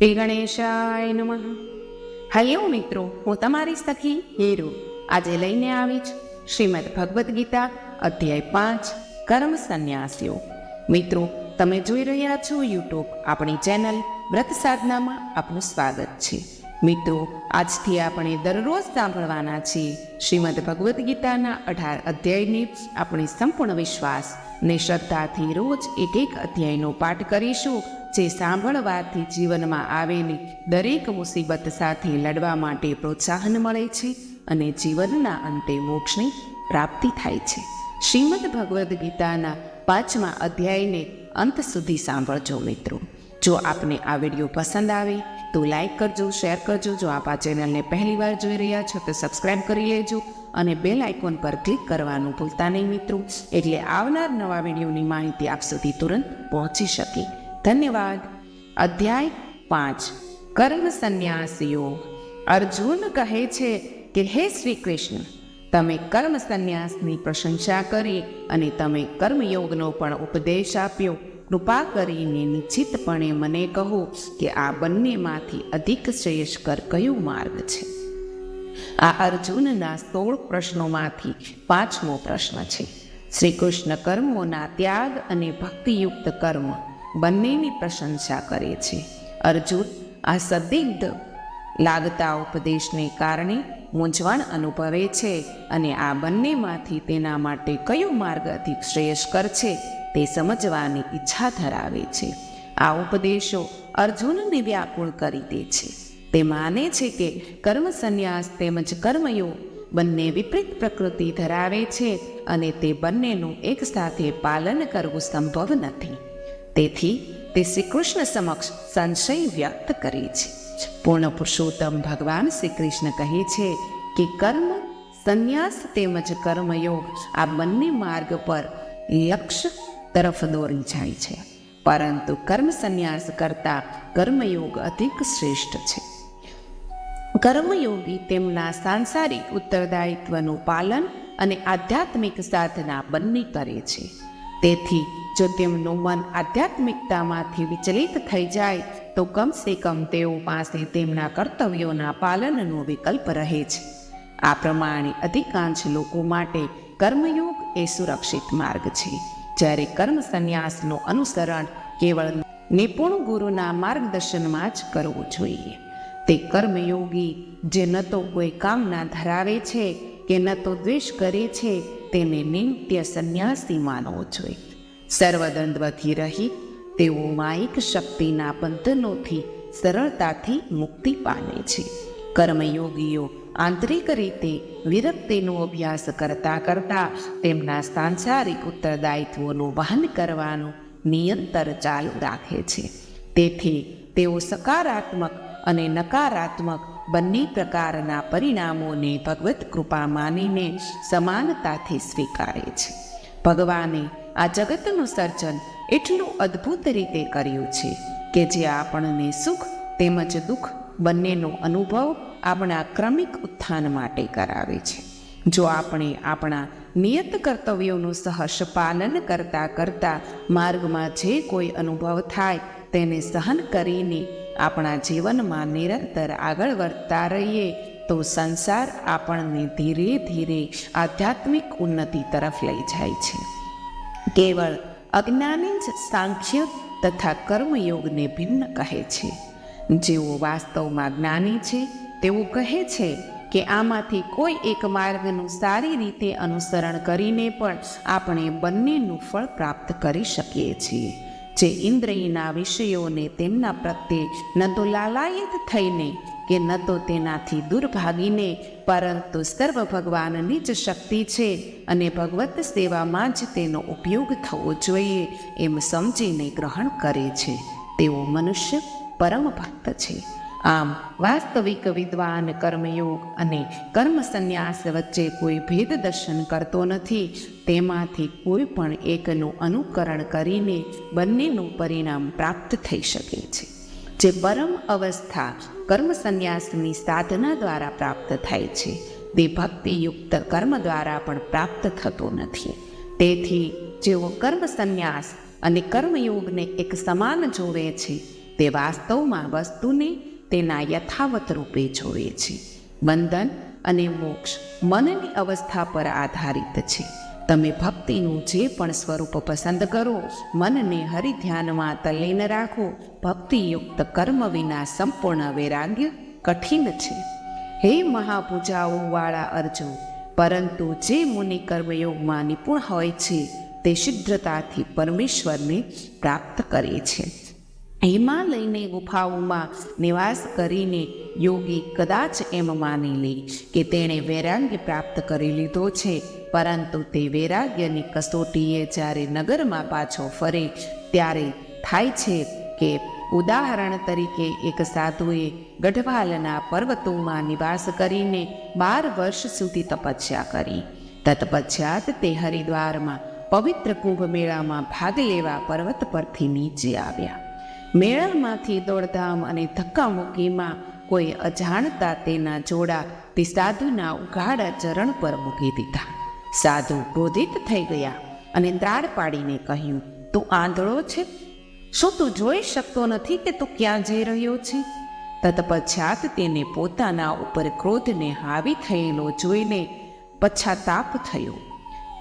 શ્રી ગણેશાય નમઃ. હલો મિત્રો, હું તમારી સખી હેરુ. આજે લઈને આવી જ શ્રીમદ ભગવદ્ ગીતા અધ્યાય પાંચ, કર્મ સંન્યાસીઓ. મિત્રો, તમે જોઈ રહ્યા છો યુટ્યુબ આપણી ચેનલ વ્રત સાધનામાં આપનું સ્વાગત છે. મિત્રો, આજથી આપણે દરરોજ સાંભળવાના છીએ શ્રીમદ ભગવદ્ ગીતાના અઢાર અધ્યાયની આપણી સંપૂર્ણ વિશ્વાસ ને શ્રદ્ધાથી રોજ એક એક અધ્યાયનો પાઠ કરીશું જે સાંભળવાથી જીવનમાં આવેલી દરેક મુસીબત સાથે લડવા માટે પ્રોત્સાહન મળે છે અને જીવનના અંતે મોક્ષની પ્રાપ્તિ થાય છે. શ્રીમદ ભગવદ્ ગીતાના પાંચમા અધ્યાયને અંત સુધી સાંભળજો મિત્રો. જો આપને આ વીડિયો પસંદ આવે તો લાઈક કરજો, શેર કરજો. જો આપ આ ચેનલને પહેલીવાર જોઈ રહ્યા છો તો સબસ્ક્રાઈબ કરી લેજો અને બેલ આઇકોન પર ક્લિક કરવાનું ભૂલતા નહીં મિત્રો. એટલે આવનાર નવા વિડીયોની માહિતી આપ સુધી તુરંત પહોંચી શકે. ધન્યવાદ. અધ્યાય પાંચ. કર્મ સંન્યાસ યોગ અર્જુન કહે છે કે, હે શ્રી કૃષ્ણ તમે કર્મ સંન્યાસની પ્રશંસા કરી અને તમે કર્મયોગનો પણ ઉપદેશ આપ્યો. કૃપા કરીને નિશ્ચિતપણે મને કહો કે આ બંનેમાંથી અધિક શ્રેયસ્કર કયો માર્ગ છે? આ અર્જુનના સોળ પ્રશ્નોમાંથી પાંચમો પ્રશ્ન છે. શ્રી કૃષ્ણ કર્મોના ત્યાગ અને ભક્તિયુક્ત કર્મ બંનેની પ્રશંસા કરે છે. અર્જુન આ સંદિગ્ધ લાગતા ઉપદેશને કારણે મૂંઝવણ અનુભવે છે અને આ બંનેમાંથી તેના માટે કયો માર્ગ અધિક શ્રેયસ્કર છે તે સમજવાની ઈચ્છા ધરાવે છે. આ ઉપદેશો અર્જુનને વ્યાકુળ કરી દે છે. તે માને છે કે કર્મ સંન્યાસ તેમજ કર્મયોગ બંને વિપરીત પ્રકૃતિ ધરાવે છે અને તે બંનેનું એકસાથે પાલન કરવું સંભવ નથી. તેથી તે શ્રી કૃષ્ણ સમક્ષ સંશય વ્યક્ત કરે છે. પૂર્ણ પુરુષોત્તમ ભગવાન શ્રી કૃષ્ણ કહે છે કે કર્મ, સંન્યાસ તેમજ કર્મયોગ આ બંને માર્ગ પર લક્ષ્ય તરફ દોરી જાય છે. પરંતુ કર્મ સંન્યાસ કરતાં કર્મયોગ અધિક શ્રેષ્ઠ છે. કર્મયોગી તેમના સાંસારિક ઉત્તરદાયિત્વનું પાલન અને આધ્યાત્મિક સાધના બંને કરે છે. તેથી જો તેમનું મન આધ્યાત્મિકતામાંથી વિચલિત થઈ જાય, તો કમસે કમ તેઓ પાસે તેમના કર્તવ્યોના પાલનનો વિકલ્પ રહે છે. આ પ્રમાણે અધિકાંશ લોકો માટે કર્મયોગ એ સુરક્ષિત માર્ગ છે. જ્યારે કર્મ સંન્યાસનું અનુસરણ કેવળ નિપુણ ગુરુના માર્ગદર્શનમાં જ કરવું જોઈએ. તે કર્મયોગી, જે ન તો કોઈ કામના ધરાવે છે કે ન તો દ્વેષ કરે છે, તેને નિત્ય સંન્યાસી માનવો જોઈએ. સર્વદંડવથી રહી, તેઓ માયિક શક્તિના બંધનોથી સરળતાથી મુક્તિ પામે છે. કર્મયોગીઓ આંતરિક રીતે વિરક્તિનો અભ્યાસ કરતાં કરતાં તેમના સાંસારિક ઉત્તરદાયિત્વનું વહન કરવાનું નિયંતર ચાલુ રાખે છે. તેથી તેઓ સકારાત્મક અને નકારાત્મક બંને પ્રકારના પરિણામોને ભગવત કૃપા માનીને સમાનતાથી સ્વીકારે છે. ભગવાને આ જગતનું સર્જન એટલું અદ્ભુત રીતે કર્યું છે કે જે આપણને સુખ તેમજ દુઃખ બંનેનો અનુભવ આપણા ક્રમિક ઉત્થાન માટે કરાવે છે. જો આપણે આપણા નિયત કર્તવ્યોનું સહર્ષ પાલન કરતાં કરતાં માર્ગમાં જે કોઈ અનુભવ થાય તેને સહન કરીને આપણા જીવનમાં નિરંતર આગળ વધતા રહીએ તો સંસાર આપણને ધીરે ધીરે આધ્યાત્મિક ઉન્નતિ તરફ લઈ જાય છે. કેવળ અજ્ઞાની જ સાંખ્ય તથા કર્મયોગને ભિન્ન કહે છે. જેઓ વાસ્તવમાં જ્ઞાની છે, તેઓ કહે છે કે આમાંથી કોઈ એક માર્ગનું સારી રીતે અનુસરણ કરીને પણ આપણે બંનેનું ફળ પ્રાપ્ત કરી શકીએ છીએ. જે ઇન્દ્રિયના વિષયોને તેમના પ્રત્યે ન તો લાલાયિત થઈને કે ન તો તેનાથી દૂર ભાગીને પરંતુ સર્વ ભગવાનની જ શક્તિ છે અને ભગવત સેવામાં જ તેનો ઉપયોગ થવો જોઈએ એમ સમજીને ગ્રહણ કરે છે. તેઓ મનુષ્ય, પરમ ભક્ત છે. આમ વાસ્તવિક વિદ્વાન કર્મયોગ અને કર્મ સંન્યાસ વચ્ચે કોઈ ભેદ દર્શન કરતો નથી. તેમાંથી કોઈ પણ એકનું અનુકરણ કરીને બંનેનું પરિણામ પ્રાપ્ત થઈ શકે છે. જે પરમ અવસ્થા કર્મ સંન્યાસની સાધના દ્વારા પ્રાપ્ત થાય છે. તે ભક્તિયુક્ત કર્મ દ્વારા પણ પ્રાપ્ત થતો નથી. તેથી જેઓ કર્મ સંન્યાસ અને કર્મયોગને એક સમાન જોવે છે, તે વાસ્તવમાં વસ્તુને તેના યથાવત રૂપે જોવે છે. બંધન અને મોક્ષ મનની અવસ્થા પર આધારિત છે. તમે ભક્તિનું જે પણ સ્વરૂપ પસંદ કરો, મનને હરિધ્યાનમાં તલ્લીન રાખો. ભક્તિયુક્ત કર્મ વિના સંપૂર્ણ વૈરાગ્ય કઠિન છે. હે મહાપૂજાઓવાળા અર્જુન, પરંતુ જે મુનિ કર્મયોગમાં નિપુણ હોય છે, તે શીઘ્રતાથી પરમેશ્વરને પ્રાપ્ત કરે છે. હિમાલયની ગુફાઓમાં નિવાસ કરીને યોગી કદાચ એમ માની લે કે તેણે વૈરાગ્ય પ્રાપ્ત કરી લીધો છે. પરંતુ તે વૈરાગ્યની કસોટીએ જ્યારે નગરમાં પાછો ફરે, ત્યારે થાય છે કે ઉદાહરણ તરીકે એક સાધુએ ગઢવાલના પર્વતોમાં નિવાસ કરીને બાર વર્ષ સુધી તપસ્યા કરી. તત્પશ્ચાત તે હરિદ્વારમાં પવિત્ર કુંભ મેળામાં ભાગ લેવા પર્વત પરથી નીચે આવ્યા. મેળામાંથી દોડધામ અને ધક્કામુક્કીમાં કોઈ અજાણતા તેના જોડા તે સાધુના ઉઘાડા ચરણ પર મૂકી દીધા. સાધુ ક્રોધિત થઈ ગયા અને ત્રાડ પાડીને કહ્યું, તું આંધળો છે? શું તું જોઈ શકતો નથી કે તું ક્યાં જઈ રહ્યો છે? તત્પશ્ચાત તેને પોતાના ઉપર ક્રોધને હાવી થયેલો જોઈને પશ્ચાતાપ થયો.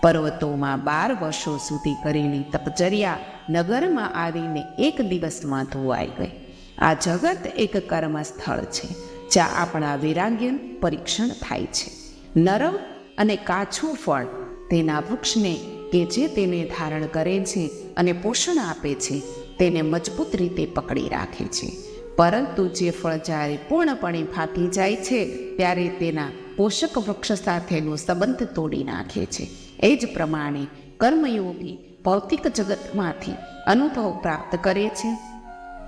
પર્વતોમાં બાર વર્ષો સુધી કરેલી તપચર્યા નગરમાં આવીને એક દિવસમાં ધોવાઈ ગઈ. આ જગત એક કર્મ સ્થળ છે, જ્યાં આપણા વૈરાગ્યનું પરીક્ષણ થાય છે. નરમ અને કાચું ફળ તેના વૃક્ષને કે જે તેને ધારણ કરે છે અને પોષણ આપે છે, તેને મજબૂત રીતે પકડી રાખે છે. પરંતુ જે ફળ જ્યારે પૂર્ણપણે ફાટી જાય છે, ત્યારે તેના પોષક વૃક્ષ સાથેનો સંબંધ તોડી નાખે છે. એ જ પ્રમાણે કર્મયોગી ભૌતિક જગતમાંથી અનુભવ પ્રાપ્ત કરે છે.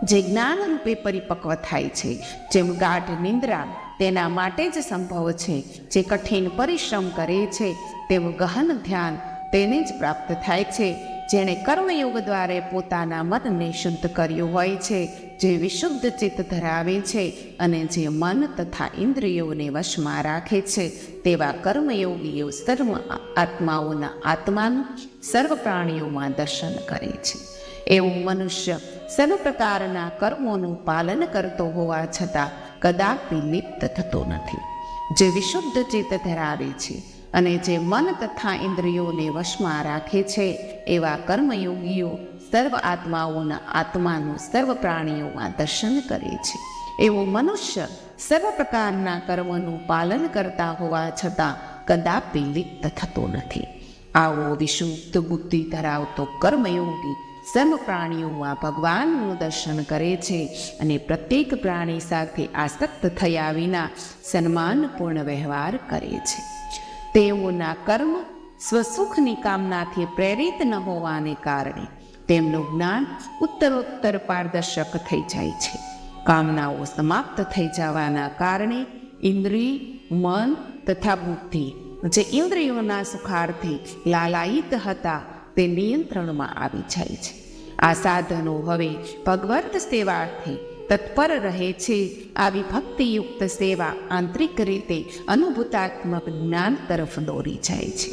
જે જ્ઞાન રૂપે પરિપક્વ થાય છે, જેમ ગાઢ નિંદ્રા તેના માટે જ સંભવ છે. જે કઠિન પરિશ્રમ કરે છે, તેવું ગહન ધ્યાન તેને જ પ્રાપ્ત થાય છે. જેણે કર્મયોગ દ્વારા પોતાના મનને શુદ્ધ કર્યું હોય છે, જે વિશુદ્ધ ચિત્ત ધરાવે છે અને જે મન તથા ઇન્દ્રિયોને વશમાં રાખે છે, તેવા કર્મયોગીઓ સર્વ આત્માઓના આત્માનું સર્વ પ્રાણીઓમાં દર્શન કરે છે. એવું મનુષ્ય સર્વ પ્રકારના કર્મોનું પાલન કરતો હોવા છતાં કદાપી લિપ્ત થતો નથી. જે વિશુદ્ધ ચિત્ત ધરાવે છે અને જે મન તથા ઇન્દ્રિયોને વશમાં રાખે છે, એવા કર્મયોગીઓ સર્વ આત્માઓના આત્માનું સર્વ પ્રાણીઓમાં દર્શન કરે છે. એવો મનુષ્ય સર્વ પ્રકારના કર્મનું પાલન કરતા હોવા છતાં કદાપી લિપ્ત થતો નથી. આવો વિશુદ્ધ બુદ્ધિ ધરાવતો કર્મયોગી સર્વ પ્રાણીઓમાં ભગવાનનું દર્શન કરે છે અને પ્રત્યેક પ્રાણી સાથે આસક્ત થયા વિના સન્માનપૂર્ણ વ્યવહાર કરે છે. તેઓના કર્મ સ્વસુખની કામનાથી પ્રેરિત ન હોવાને કારણે તેમનું જ્ઞાન ઉત્તરોત્તર પારદર્શક થઈ જાય છે. કામનાઓ સમાપ્ત થઈ જવાના કારણે ઇન્દ્રિય, મન તથા બુદ્ધિ જે ઇન્દ્રિયોના સુખાર્થી લાલાયિત હતા તે નિયંત્રણમાં આવી જાય છે. આ સાધનો હવે ભગવત સેવાથી તત્પર રહે છે. આવી ભક્તિયુક્ત સેવા આંતરિક રીતે અનુભૂતાત્મક જ્ઞાન તરફ દોરી જાય છે.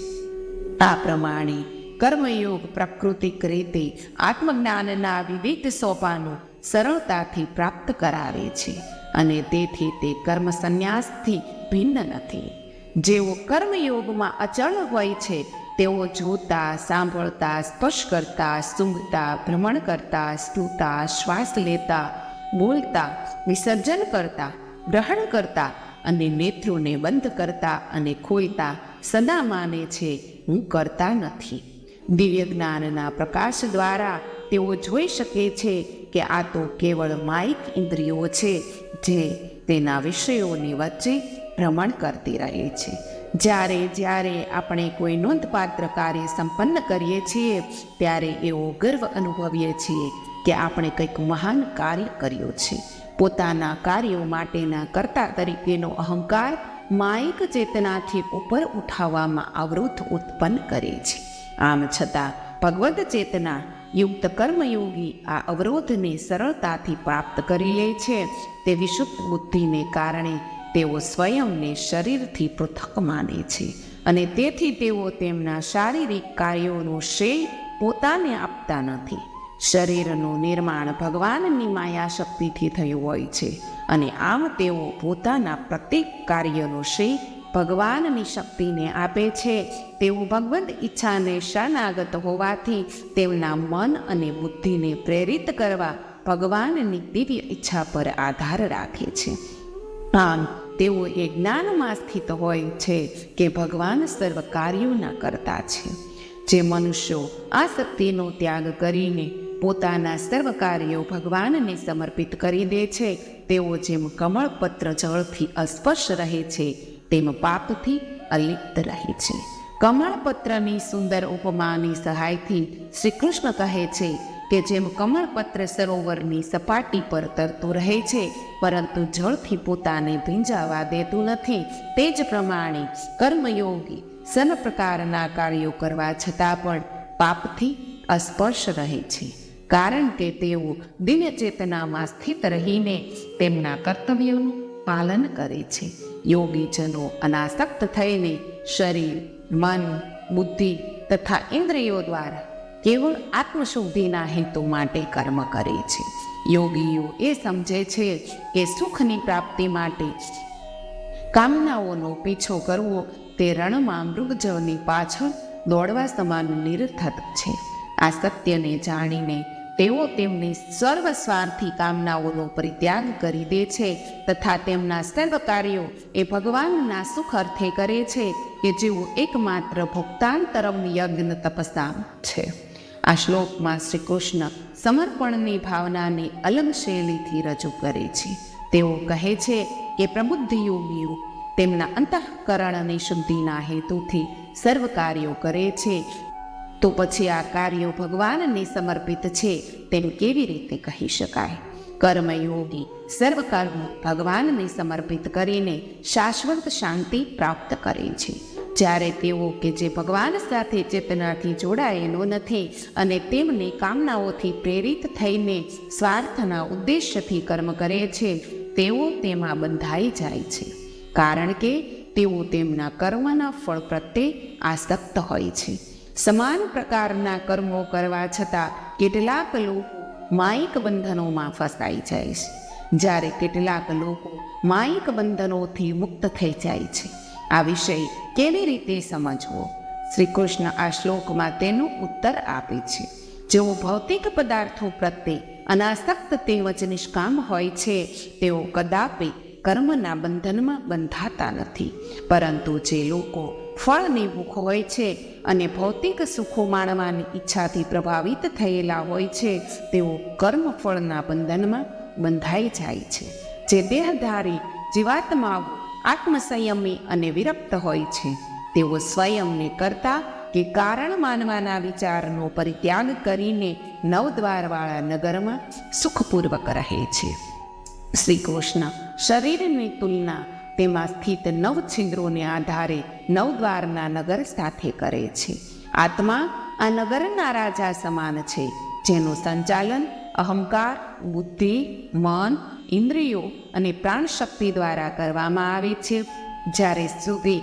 આ પ્રમાણે કર્મયોગ પ્રાકૃતિક રીતે આત્મજ્ઞાનના વિવિધ સોપાનો સરળતાથી પ્રાપ્ત કરાવે છે અને તેથી તે કર્મ સંન્યાસથી ભિન્ન નથી. જેઓ કર્મયોગમાં અચળ હોય છે તેઓ જોતા, સાંભળતા, સ્પર્શ કરતા, સૂંઘતા, ભ્રમણ કરતા સ્તુતા શ્વાસ લેતા, બોલતા, વિસર્જન કરતા, ગ્રહણ કરતા અને નેત્રોને બંધ કરતા અને ખોલતા, સદા માને છે, હું કરતા નથી. દિવ્ય જ્ઞાનના પ્રકાશ દ્વારા તેઓ જોઈ શકે છે કે આ તો કેવળ માઇક ઇન્દ્રિયો છે જે તેના વિષયોની વચ્ચે ભ્રમણ કરતી રહે છે. જ્યારે જ્યારે આપણે કોઈ નોંધપાત્ર કાર્ય સંપન્ન કરીએ છીએ, ત્યારે એવો ગર્વ અનુભવીએ છીએ કે આપણે કંઈક મહાન કાર્ય કર્યું છે. પોતાના કાર્યો માટેના કર્તા તરીકેનો અહંકાર માયિક ચેતનાથી ઉપર ઉઠાવવામાં અવરોધ ઉત્પન્ન કરે છે. આમ છતાં, ભગવદ્ ચેતના યુક્ત કર્મયોગી આ અવરોધને સરળતાથી પ્રાપ્ત કરી લે છે. તે વિશુદ્ધ બુદ્ધિને કારણે તેઓ સ્વયંને શરીરથી પૃથક માને છે અને તેથી તેઓ તેમના શારીરિક કાર્યોનો શ્રેય પોતાને આપતા નથી. શરીરનું નિર્માણ ભગવાનની માયા શક્તિથી થયું હોય છે અને આમ તેઓ પોતાના પ્રત્યેક કાર્યનો શ્રેય ભગવાનની શક્તિને આપે છે. તેઓ ભગવદ ઈચ્છાને શરણાગત હોવાથી તેમના મન અને બુદ્ધિને પ્રેરિત કરવા ભગવાનની દિવ્ય ઈચ્છા પર આધાર રાખે છે. આમ તેઓ એ જ્ઞાનમાં સ્થિત હોય છે કે ભગવાન સર્વ કાર્યોના કરતા છે. જે મનુષ્યો આ શક્તિનો ત્યાગ કરીને પોતાના સર્વ કાર્યો ભગવાનને સમર્પિત કરી દે છે, તેઓ જેમ કમળપત્ર જળથી અસ્પર્શ રહે છે, તેમ પાપથી અલિપ્ત રહે છે. કમળપત્રની સુંદર ઉપમાની સહાયથી શ્રી કૃષ્ણ કહે છે કે જેમ કમળપત્ર સરોવરની સપાટી પર તરતું રહે છે, પરંતુ જળથી પોતાને ભીંજાવા દેતું નથી. તે જ પ્રમાણે કર્મયોગી સન પ્રકારના કાર્યો કરવા છતાં પણ પાપથી અસ્પર્શ રહે છે, કારણ કે તેઓ દિનચેતનામાં સ્થિત રહીને તેમના કર્તવ્યોનું પાલન કરે છે. યોગીજનો અનાસક્ત થઈને શરીર, મન, બુદ્ધિ તથા ઇન્દ્રિયો દ્વારા કેવળ આત્મશુદ્ધિના હેતુ માટે કર્મ કરે છે. યોગીઓ એ સમજે છે કે સુખની પ્રાપ્તિ માટે કામનાઓનો પીછો કરવો તે રણમાં મૃગજળની પાછળ દોડવા સમાન નિરર્થક છે. આ સત્યને જાણીને તેઓ તેમની સર્વસ્વાર્થી કામનાઓનો પરિત્યાગ કરી દે છે તથા તેમના સર્વ કાર્યો એ ભગવાનના સુખ અર્થે કરે છે કે જેઓ એકમાત્ર ભોક્તાંતરમ યજ્ઞ તપસા છે. આ શ્લોકમાં શ્રી કૃષ્ણ સમર્પણની ભાવનાને અલગ શૈલીથી રજૂ કરે છે. તેઓ કહે છે કે પ્રબુદ્ધ યોગીઓ તેમના અંતઃકરણની શુદ્ધિના હેતુથી સર્વ કાર્યો કરે છે. તો પછી આ કાર્યો ભગવાનને સમર્પિત છે તેમ કેવી રીતે કહી શકાય? કર્મયોગી સર્વ કર્મ ભગવાનને સમર્પિત કરીને શાશ્વત શાંતિ પ્રાપ્ત કરે છે. જ્યારે તેઓ કે જે ભગવાન સાથે ચેતનાથી જોડાયેલો નથી અને તેમની કામનાઓથી પ્રેરિત થઈને સ્વાર્થના ઉદ્દેશ્યથી કર્મ કરે છે, તેઓ તેમાં બંધાઈ જાય છે. કારણ કે તેઓ તેમના કર્મના ફળ પ્રત્યે આસક્ત હોય છે. સમાન પ્રકારના કર્મો કરવા છતાં કેટલાક લોકો માયિક બંધનોમાં ફસાઈ જાય છે. જ્યારે કેટલાક લોકો માયિક બંધનોથી મુક્ત થઈ જાય છે. આ વિષય કેવી રીતે સમજવો? શ્રી કૃષ્ણ આ શ્લોકમાં તેનો ઉત્તર આપે છે. જેઓ ભૌતિક પદાર્થો પ્રત્યે અનાસક્ત તેમજ નિષ્કામ હોય છે, તેઓ કદાપી કર્મના બંધનમાં બંધાતા નથી. પરંતુ જે લોકો ફળની ભૂખ હોય છે અને ભૌતિક સુખો માણવાની ઈચ્છાથી પ્રભાવિત થયેલા હોય છે, તેઓ કર્મફળના બંધનમાં બંધાઈ જાય છે. જે દેહધારી જીવાત્માઓ આત્મસંયમી અને વિરક્ત હોય છે. તેઓ સ્વયંને કરતા કે કારણ માનવાના વિચારનો પરિત્યાગ કરીને નવદ્વારવાળા નગરમાં સુખપૂર્વક રહે છે. શ્રી કૃષ્ણ શરીરની તુલના તેમાં સ્થિત નવ છિદ્રોને આધારે નવદ્વારના નગર સાથે કરે છે. આત્મા આ નગરના રાજા સમાન છે, જેનું સંચાલન અહંકાર, બુદ્ધિ, મન ઇન્દ્રિયો અને પ્રાણશક્તિ દ્વારા કરવામાં આવે છે. જ્યારે સુધી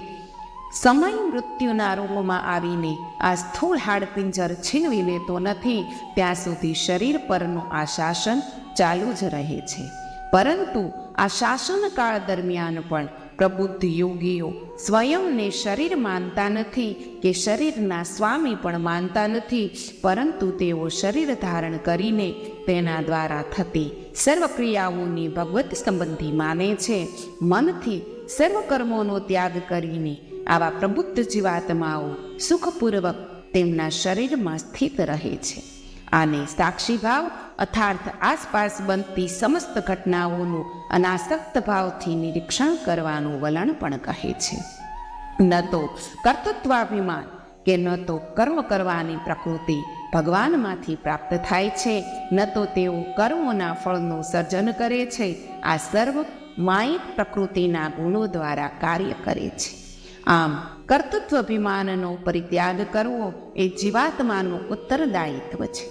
સમય મૃત્યુના રૂપમાં આવીને આ સ્થૂળ હાડપિંજર છીનવી લેતો નથી, ત્યાં સુધી શરીર પરનું આ શાસન ચાલુ જ રહે છે. પરંતુ આ શાસનકાળ દરમિયાન પણ પ્રબુદ્ધ યોગીઓ સ્વયંને શરીર માનતા નથી કે શરીરના સ્વામી પણ માનતા નથી, પરંતુ તેઓ શરીર ધારણ કરીને તેના દ્વારા થતી સર્વ ક્રિયાઓની ભગવત સંબંધી માને છે. મનથી સર્વ કર્મોનો ત્યાગ કરીને આવા પ્રબુદ્ધ જીવાત્માઓ સુખપૂર્વક તેમના શરીરમાં સ્થિત રહે છે. આને સાક્ષીભાવ અથાર્થ આસપાસ બનતી સમસ્ત ઘટનાઓનું અનાસક્ત ભાવથી નિરીક્ષણ કરવાનું વલણ પણ કહે છે. ન તો કર્તૃત્વાભિમાન કે ન તો કર્મ કરવાની પ્રકૃતિ ભગવાનમાંથી પ્રાપ્ત થાય છે, ન તો તેઓ કર્મોના ફળનું સર્જન કરે છે, આ સર્વ માયિક પ્રકૃતિના ગુણો દ્વારા કાર્ય કરે છે. આમ કર્તૃત્વ અભિમાનનો પરિત્યાગ કરવો એ જીવાત્માનું ઉત્તરદાયિત્વ છે.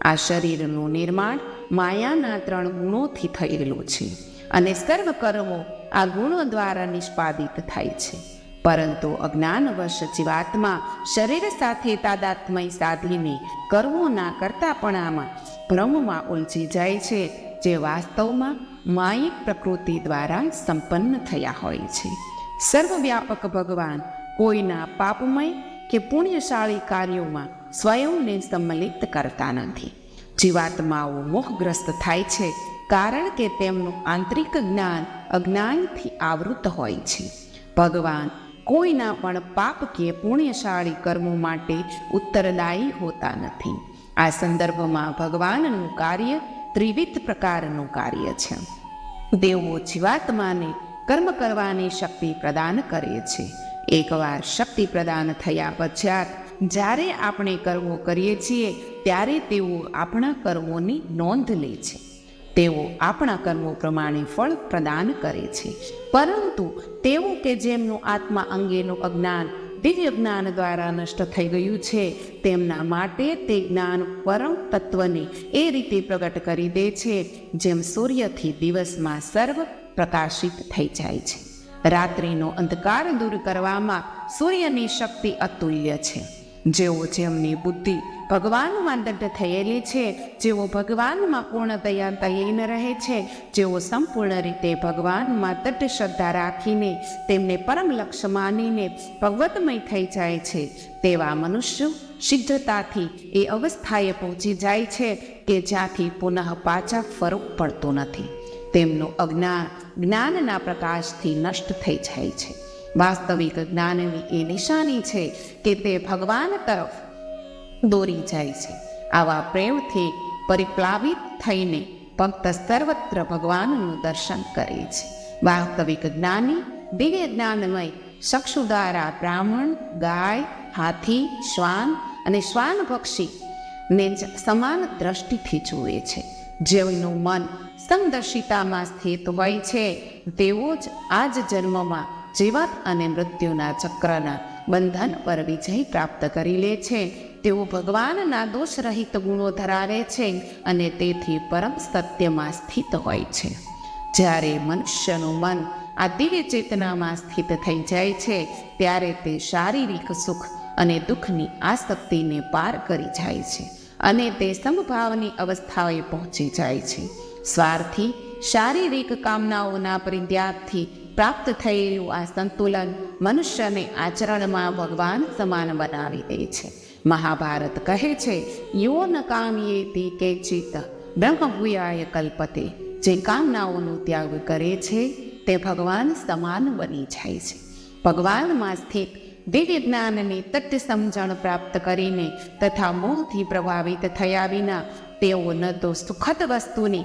આ શરીરનું નિર્માણ માયાના ત્રણ ગુણોથી થયેલું છે અને સર્વ કર્મો આ ગુણો દ્વારા નિષ્પાદિત થાય છે. પરંતુ અજ્ઞાનવશ જીવાત્મા શરીર સાથે તાદાત્મય સાધીને કર્મોના કરતાપણામાં ભ્રમમાં ઉલજી જાય છે, જે વાસ્તવમાં માયિક પ્રકૃતિ દ્વારા સંપન્ન થયા હોય છે. સર્વવ્યાપક ભગવાન કોઈના પાપમય કે પુણ્યશાળી કાર્યોમાં સ્વયંને સંમલિત કરતા નથી. જીવાત્માઓ મોહગ્રસ્ત થાય છે કારણ કે તેમનું આંતરિક જ્ઞાન અજ્ઞાનથી આવૃત હોય છે. ભગવાન કોઈના પણ પાપ કે પુણ્યશાળી કર્મો માટે ઉત્તરદાયી હોતા નથી. આ સંદર્ભમાં ભગવાનનું કાર્ય ત્રિવિધ પ્રકારનું કાર્ય છે. દેવો જીવાત્માને કર્મ કરવાની શક્તિ પ્રદાન કરે છે. એકવાર શક્તિ પ્રદાન થયા પશ્ચાત જ્યારે આપણે કર્મો કરીએ છીએ, ત્યારે તેઓ આપણા કર્મોની નોંધ લે છે. તેઓ આપણા કર્મો પ્રમાણે ફળ પ્રદાન કરે છે. પરંતુ તેઓ કે જેમનું આત્મા અંગેનું અજ્ઞાન, દિવ્ય જ્ઞાન દ્વારા નષ્ટ થઈ ગયું છે, તેમના માટે તે જ્ઞાન પરમ તત્વને એ રીતે પ્રગટ કરી દે છે, જેમ સૂર્યથી દિવસમાં સર્વ પ્રકાશિત થઈ જાય છે. રાત્રિનો અંધકાર દૂર કરવામાં સૂર્યની શક્તિ અતુલ્ય છે. જેઓ જેમની બુદ્ધિ ભગવાનમાં દઢ થયેલી છે, જેઓ ભગવાનમાં પૂર્ણતયા તૈન રહે છે, જેઓ સંપૂર્ણ રીતે ભગવાનમાં દઢ શ્રદ્ધા રાખીને તેમને પરમ લક્ષ્ય માનીને ભગવતમય થઈ જાય છે. તેવા મનુષ્યો સિદ્ધતાથી એ અવસ્થાએ પહોંચી જાય છે કે જ્યાંથી પુનઃ પાછા ફરક પડતો નથી. તેમનું અજ્ઞાન જ્ઞાનના પ્રકાશથી નષ્ટ થઈ જાય છે. વાસ્તવિક જ્ઞાનની એ નિશાની છે કે તે ભગવાન તરફ દોરી જાય છે. આવા પ્રેમથી પરિપ્લાવિત થઈને ભક્ત સર્વત્ર ભગવાનનું દર્શન કરે છે. વાસ્તવિક જ્ઞાની દિવ્ય જ્ઞાનમય શક્ષુદારા બ્રાહ્મણ, ગાય, હાથી, શ્વાન અને શ્વાન પક્ષી ને સમાન દ્રષ્ટિથી જુએ છે. જેઓનું મન સંદર્શિતામાં સ્થિત હોય છે, તેઓ જ આ જ જન્મમાં જીવન અને મૃત્યુના ચક્રના બંધન પર વિજય પ્રાપ્ત કરી લે છે. તેઓ ભગવાનના દોષરહિત ગુણો ધરાવે છે અને તેથી પરમ સત્યમાં સ્થિત હોય છે. જ્યારે મનુષ્યનું મન આ દિવ્ય ચેતનામાં સ્થિત થઈ જાય છે, ત્યારે તે શારીરિક સુખ અને દુઃખની આસક્તિને પાર કરી જાય છે. અને તે સમભાવની અવસ્થાએ પહોંચી જાય છે. સ્વાર્થી શારીરિક કામનાઓના પરિત્યાગથી પ્રાપ્ત થયેલું આ સંતુલન મનુષ્યને આચરણમાં ભગવાન સમાન બનાવી દે છે. મહાભારત કહે છે યો ન કામીએ તે કે ચિત્ત બ્રહ્મભૂયાય કલ્પતે. જે કામનાઓનો ત્યાગ કરે છે, તે ભગવાન સમાન બની જાય છે. ભગવાનમાં સ્થિત દિવ્ય જ્ઞાનની તટ સમજણ પ્રાપ્ત કરીને તથા મોહથી પ્રભાવિત થયા વિના તેઓ ન તો સુખદ વસ્તુની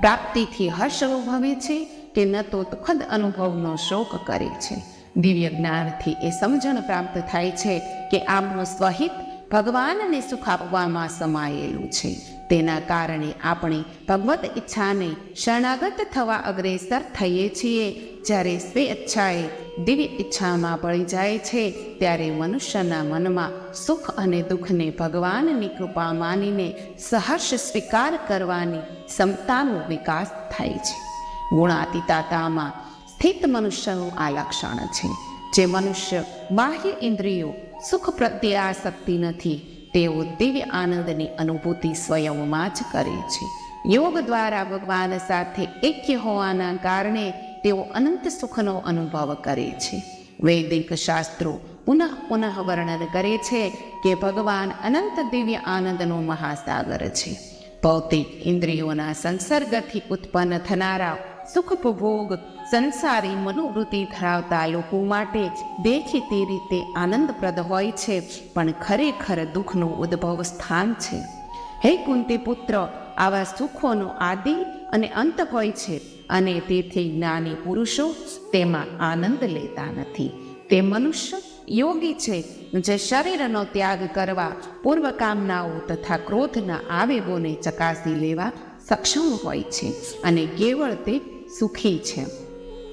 પ્રાપ્તિથી હર્ષ અનુભવે છે કે ન તો દુઃખદ અનુભવનો શોક કરે છે. દિવ્ય જ્ઞાનથી એ સમજણ પ્રાપ્ત થાય છે કે આપણું સ્વહિત ભગવાનને સુખ આપવામાં સમાયેલું છે. તેના કારણે આપણે ભગવત ઈચ્છાને શરણાગત થવા અગ્રેસર થઈએ છીએ. જ્યારે સ્વેચ્છાએ દિવ્ય ઈચ્છામાં પડી જાય છે, ત્યારે મનુષ્યના મનમાં સુખ અને દુઃખને ભગવાનની કૃપા માનીને સહર્ષ સ્વીકાર કરવાની ક્ષમતાનો વિકાસ થાય છે. ગુણાતીતાતામાં સ્થિત મનુષ્યનું આ લક્ષણ છે, જે મનુષ્ય બાહ્ય ઇન્દ્રિયો સુખ પ્રત્યે આસક્તિ નથી તેઓ દિવ્ય આનંદની અનુભૂતિ સ્વયંમાં જ કરે છે. યોગ દ્વારા ભગવાન સાથે એક્ય હોવાના કારણે તેઓ અનંત સુખનો અનુભવ કરે છે. વૈદિક શાસ્ત્રો પુનઃ પુનઃ વર્ણન કરે છે કે ભગવાન અનંત દિવ્ય આનંદનો મહાસાગર છે. ભૌતિક ઇન્દ્રિયોના સંસર્ગથી ઉત્પન્ન થનારા સુખ ઉપભોગ સંસારી મનોવૃત્તિ ધરાવતા લોકો માટે દેખીતી રીતે આનંદપ્રદ હોય છે, પણ ખરેખર દુઃખનું ઉદ્ભવ સ્થાન છે. હે કુંતી પુત્ર, આવા સુખોનો આદિ અને અંત હોય છે અને તેથી જ્ઞાની પુરુષો તેમાં આનંદ લેતા નથી. તે મનુષ્ય યોગી છે, જે શરીરનો ત્યાગ કરવા પૂર્વકામનાઓ તથા ક્રોધના આવેગોને ચકાસી લેવા સક્ષમ હોય છે અને કેવળ તે સુખી છે.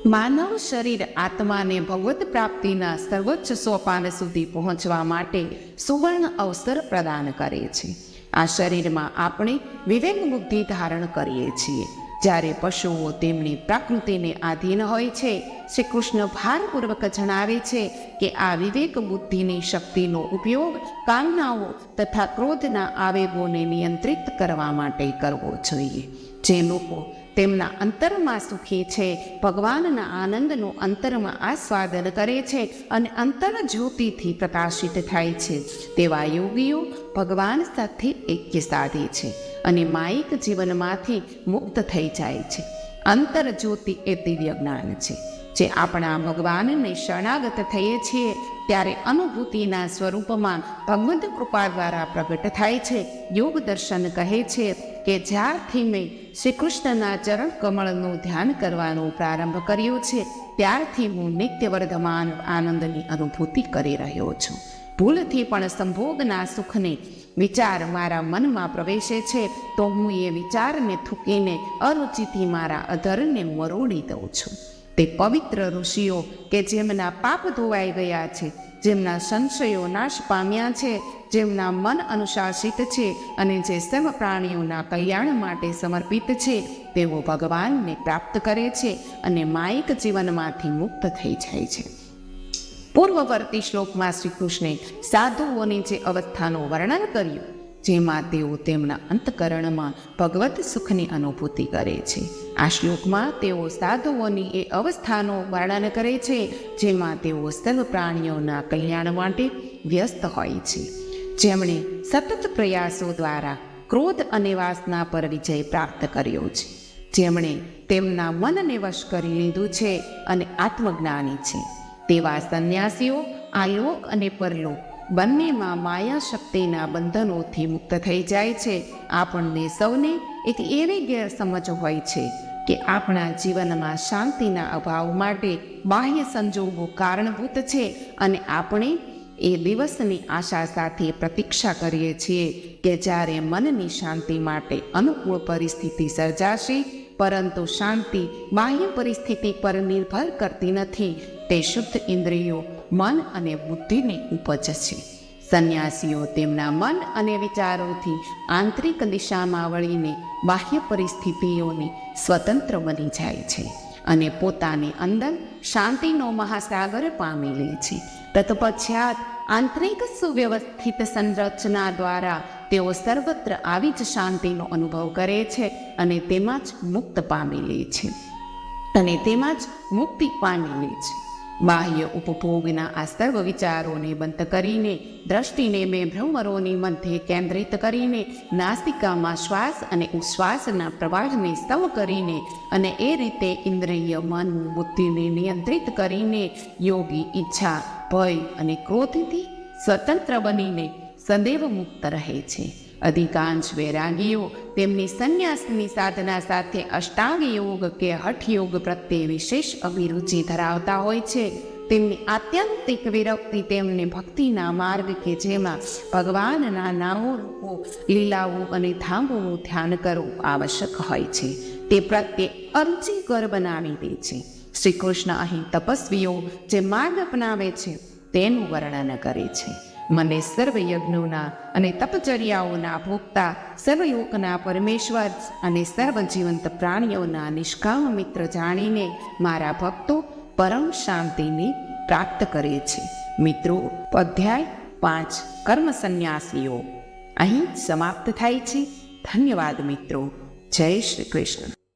માનવ શરીર આત્માને ભગવત પ્રાપ્તિના સર્વોચ્ચ સોપાન સુધી પહોંચવા માટે સુવર્ણ અવસર પ્રદાન કરે છે. આ શરીરમાં આપણે વિવેક બુદ્ધિ ધારણ કરીએ છીએ. જ્યારે પશુઓ તેમની પ્રકૃતિને આધીન હોય છે શ્રી કૃષ્ણ ભારપૂર્વક જણાવે છે કે આ વિવેક બુદ્ધિની શક્તિનો ઉપયોગ કામનાઓ તથા ક્રોધના આવેગોને નિયંત્રિત કરવા માટે કરવો જોઈએ. જે લોકો તેમના અંતરમાં સુખી છે. ભગવાનના આનંદનું અંતરમાં આસ્વાદન કરે છે અને અંતર જ્યોતિથી પ્રકાશિત થાય છે. તેવા યોગીઓ ભગવાન સાથે એક્ય સાધે છે અને માયિક જીવનમાંથી મુક્ત થઈ જાય છે. અંતર જ્યોતિ એ દિવ્ય જ્ઞાન છે. જે આપણા ભગવાનને શરણાગત થઈએ છીએ ત્યારે અનુભૂતિના સ્વરૂપમાં ભગવંત કૃપા દ્વારા પ્રગટ થાય છે. યોગ દર્શન કહે છે કે જ્યારથી મેં શ્રી કૃષ્ણના ચરણ કમળનું ધ્યાન કરવાનો પ્રારંભ કર્યો છે, ત્યારથી હું નિત્ય વર્ધમાન આનંદની અનુભૂતિ કરી રહ્યો છું. ભૂલથી પણ સંભોગના સુખને વિચાર મારા મનમાં પ્રવેશે છે, તો હું એ વિચારને થૂકીને અરુચિથી મારા અધરને મરોડી દઉં છું. તે પવિત્ર ઋષિઓ કે જેમના પાપ ધોવાઈ ગયા છે, જેમના સંશયો નાશ પામ્યા છે, જેમના મન અનુશાસિત છે અને જે સર્વ પ્રાણીઓના કલ્યાણ માટે સમર્પિત છે, તેઓ ભગવાનને પ્રાપ્ત કરે છે અને માયિક જીવનમાંથી મુક્ત થઈ જાય છે. પૂર્વવર્તી શ્લોકમાં શ્રી કૃષ્ણે સાધુઓની જે અવસ્થાનું વર્ણન કર્યું જેમાં તેઓ તેમના અંતકરણમાં ભગવત સુખની અનુભૂતિ કરે છે. આ શ્લોકમાં તેઓ સાધુઓની એ અવસ્થાનું વર્ણન કરે છે, જેમાં તેઓ સર્વ પ્રાણીઓના કલ્યાણ માટે વ્યસ્ત હોય છે. જેમણે સતત પ્રયાસો દ્વારા ક્રોધ અને વાસના પર વિજય પ્રાપ્ત કર્યો છે. જેમણે તેમના મનને વશ કરી લીધું છે અને આત્મજ્ઞાની છે. તેવા સંન્યાસીઓ આ લોક અને પરલોક બંનેમાં માયા શક્તિના બંધનોથી મુક્ત થઈ જાય છે. આપણને સૌને એક એવી ગેરસમજ હોય છે કે આપણા જીવનમાં શાંતિના અભાવ માટે બાહ્ય સંજોગો કારણભૂત છે અને આપણે એ દિવસની આશા સાથે પ્રતીક્ષા કરીએ છીએ કે જ્યારે મનની શાંતિ માટે અનુકૂળ પરિસ્થિતિ સર્જાશે, પરંતુ શાંતિ બાહ્ય પરિસ્થિતિ પર નિર્ભર કરતી નથી, તે શુદ્ધ ઇન્દ્રિયો મન અને બુદ્ધિની ઉપજ છે સંન્યાસીઓ તેમના મન અને વિચારોથી આંતરિક દિશામાં વળીને બાહ્ય પરિસ્થિતિઓને સ્વતંત્ર બની જાય છે અને પોતાની અંદર શાંતિનો મહાસાગર પામી લે છે. તત્પશ્ચાત આંતરિક સુવ્યવસ્થિત સંરચના દ્વારા તેઓ સર્વત્ર આવી જ શાંતિનો અનુભવ કરે છે અને તેમાં જ મુક્ત પામી લે છે. અને તેમાં જ મુક્તિ પામી લે છે. બાહ્ય ઉપભોગના આ વિચારોને બંધ કરીને, દ્રષ્ટિને મેં ભ્રમરોની મધ્યે કેન્દ્રિત કરીને નાસિકામાં શ્વાસ અને ઉશ્વાસના પ્રવાહને સ્તવ કરીને અને એ રીતે ઇન્દ્રિય મન બુદ્ધિને નિયંત્રિત કરીને યોગી ઈચ્છા, ભય અને ક્રોધથી સ્વતંત્ર બનીને સદૈવ મુક્ત રહે છે. અધિકાંશ વૈરાગીઓ તેમની સંન્યાસની સાધના સાથે અષ્ટાંગ યોગ કે હઠ યોગ પ્રત્યે વિશેષ અભિરુચિ ધરાવતા હોય છે. તેમની આત્યંતિક વિરક્તિ તેમને ભક્તિના માર્ગ કે જેમાં ભગવાનના નામો રૂપો, લીલાઓ અને ધામોનું ધ્યાન કરવું આવશ્યક હોય છે. તે પ્રત્યે અરુચિકર બનાવી દે છે. શ્રી કૃષ્ણ અહીં તપસ્વીઓ જે માર્ગ અપનાવે છે, તેનું વર્ણન કરે છે. મને સર્વ યજ્ઞોના અને તપચર્યાઓના ભોગતા સર્વયોગના પરમેશ્વર અને સર્વ જીવંત પ્રાણીઓના નિષ્કામ મિત્ર જાણીને મારા ભક્તો પરમ શાંતિને પ્રાપ્ત કરે છે. મિત્રો, અધ્યાય પાંચ કર્મ સંન્યાસીઓ અહીં સમાપ્ત થાય છે. ધન્યવાદ મિત્રો. જય શ્રી કૃષ્ણ.